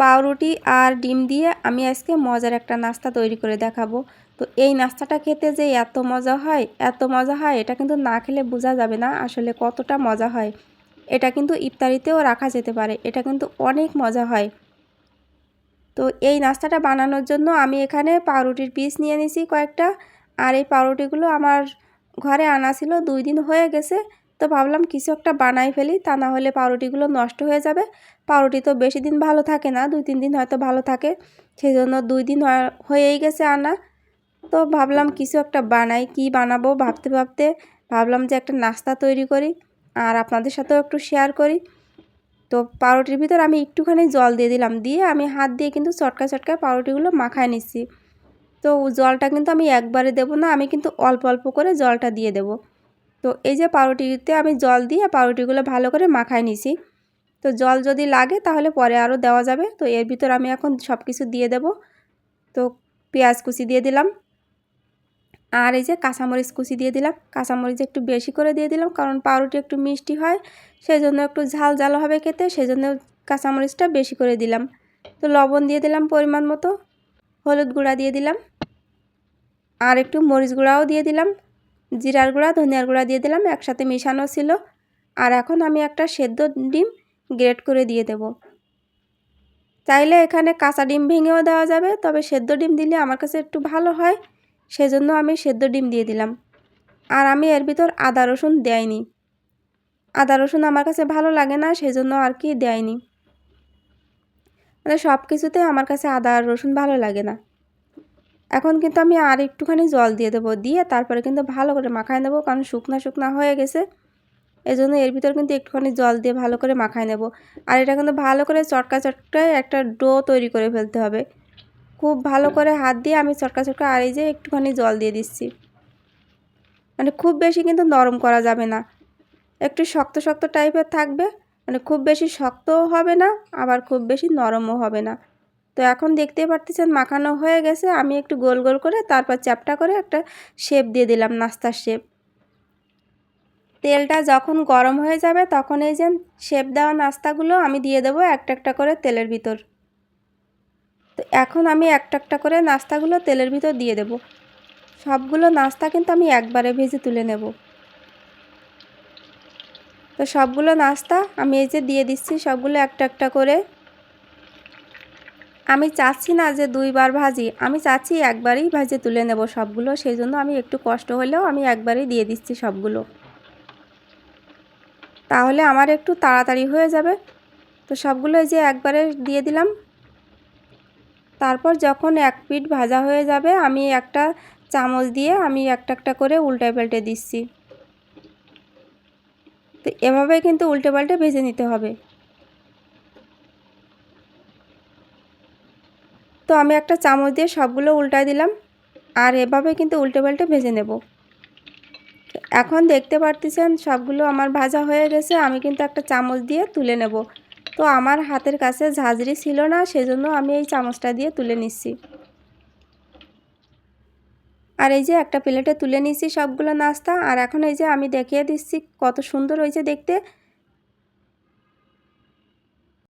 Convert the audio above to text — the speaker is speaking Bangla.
পাউরুটি আর ডিম দিয়ে আমি আজকে মজার একটা নাস্তা তৈরি করে দেখাবো। তো এই নাস্তাটা খেতে যে এত মজা হয়, এত মজা হয়, এটা কিন্তু না খেলে বোঝা যাবে না আসলে কতটা মজা হয়। এটা কিন্তু ইফতারিতেও রাখা যেতে পারে, এটা কিন্তু অনেক মজা হয়। তো এই নাস্তাটা বানানোর জন্য আমি এখানে পাউরুটির পিস নিয়ে নিছি কয়েকটা, আর এই পাউরুটিগুলো আমার ঘরে আনা ছিল, দুই দিন হয়ে গেছে। তো ভাবলাম কিছু একটা বানাই ফেলি, তা না হলে পাউরুটিগুলো নষ্ট হয়ে যাবে। পাউরুটি তো বেশি দিন ভালো থাকে না, দুই, তিন দিন হয়তো ভালো থাকে সেই জন্য দুই দিন হয়েই গেছে আনা। তো ভাবলাম কিছু একটা বানাই, কি বানাবো ভাবতে ভাবতে, ভাবলাম যে একটা নাস্তা তৈরি করি আর আপনাদের সাথেও একটু শেয়ার করি। তো পাউরুটির ভিতর আমি একটুখানি জল দিয়ে দিলাম, দিয়ে আমি হাত দিয়ে কিন্তু চটকা চটকায় পাউরুটিগুলো মাখায় নিচ্ছি। তো জলটা কিন্তু আমি একবারে দেব না, আমি কিন্তু অল্প অল্প করে জলটা দিয়ে দেব। তো এই যে পাউরুটিতে আমি জল দিয়ে পাউরুটিগুলো ভালো করে মাখায় নিছি। তো জল যদি লাগে তাহলে পরে আরও দেওয়া যাবে। তো এর ভিতর আমি এখন সব কিছু দিয়ে দেব। তো পেঁয়াজ কুচি দিয়ে দিলাম। আর এই যে কাঁচামরিচ কুচি দিয়ে দিলাম। কাঁচামরিচ একটু বেশি করে দিয়ে দিলাম কারণ পাউরুটি একটু মিষ্টি হয় সেই জন্য একটু ঝাল ঝাল হবে খেতে সেই জন্য কাঁচামরিচটা বেশি করে দিলাম। তো লবণ দিয়ে দিলাম পরিমাণ মতো, হলুদ গুঁড়া দিয়ে দিলাম। আর একটু মরিচ গুঁড়াও দিয়ে দিলাম। জিরার গুঁড়া, ধনিয়ার গুঁড়া দিয়ে দিলাম, একসাথে মেশানো ছিল। আর এখন আমি একটা সেদ্ধ ডিম গ্রেট করে দিয়ে দেব। চাইলে এখানে কাঁচা ডিম ভেঙেও দেওয়া যাবে, তবে সেদ্ধ ডিম দিলে আমার কাছে একটু ভালো হয়, সেজন্য আমি সেদ্ধ ডিম দিয়ে দিলাম। আর আমি এর ভিতর আদা রসুন দেয়নি। আদা রসুন আমার কাছে ভালো লাগে না, সেজন্য আর কি দেয়নি। মানে সব কিছুতে আমার কাছে আদা আর রসুন ভালো লাগে না। এখন কিন্তু আমি আর একটুখানি জল দিয়ে দেবো, দিয়ে তারপরে কিন্তু ভালো করে মাখায় নেব, কারণ শুকনা শুকনা হয়ে গেছে। এই জন্য এর ভিতর কিন্তু একটুখানি জল দিয়ে ভালো করে মাখায় নেব। আর এটা কিন্তু ভালো করে চটকা চটকায় একটা ডো তৈরি করে ফেলতে হবে। খুব ভালো করে হাত দিয়ে আমি চটকা চটকা আর এই যে একটুখানি জল দিয়ে দিচ্ছি। মানে খুব বেশি কিন্তু নরম করা যাবে না। একটু শক্ত শক্ত টাইপের থাকবে মানে খুব বেশি শক্তও হবে না, আবার খুব বেশি নরমও হবে না। তো এখন দেখতেই পারতেছেন মাখানো হয়ে গেছে। আমি একটু গোল গোল করে তারপর চ্যাপটা করে একটা শেপ দিয়ে দিলাম নাস্তার শেপ তেলটা যখন গরম হয়ে যাবে তখন এই যে শেপ দেওয়া নাস্তাগুলো আমি দিয়ে দেবো একটা একটা করে তেলের ভিতর। তো এখন আমি একটা একটা করে নাস্তাগুলো তেলের ভিতর দিয়ে দেব। সবগুলো নাস্তা কিন্তু আমি একবারে ভেজে তুলে নেব। তো সবগুলো নাস্তা আমি এই যে দিয়ে দিচ্ছি, সবগুলো একটা একটা করে আমি চাচ্ছি না যে দুইবার ভাজি, আমি চাচ্ছি একবারই ভাজে তুলে নেব সবগুলো সেই জন্য আমি একটু কষ্ট হলেও আমি একবারই দিয়ে দিচ্ছি সবগুলো। তাহলে আমার একটু তাড়াতাড়ি হয়ে যাবে। তো সবগুলো যে একবারে দিয়ে দিলাম। তারপর যখন এক পিঠ ভাজা হয়ে যাবে, আমি একটা চামচ দিয়ে আমি একটা একটা করে উল্টে পাল্টে দিচ্ছি। তো এভাবে কিন্তু উল্টে পাল্টে ভেজে নিতে হবে। তো আমি একটা চামচ দিয়ে সবগুলো উল্টায় দিলাম আর এভাবে কিন্তু উল্টে পাল্টে ভেজে নেব। এখন দেখতে পারতেছেন সবগুলো আমার ভাজা হয়ে গেছে, আমি কিন্তু একটা চামচ দিয়ে তুলে নেব। তো আমার হাতের কাছে ঝাঁঝরি ছিল না, সেজন্য আমি এই চামচটা দিয়ে তুলে নিচ্ছি। আর এই যে একটা প্লেটে তুলে নিচ্ছি সবগুলো নাস্তা, আর এখন এই যে আমি দেখিয়ে দিচ্ছি কত সুন্দর হয়েছে দেখতে।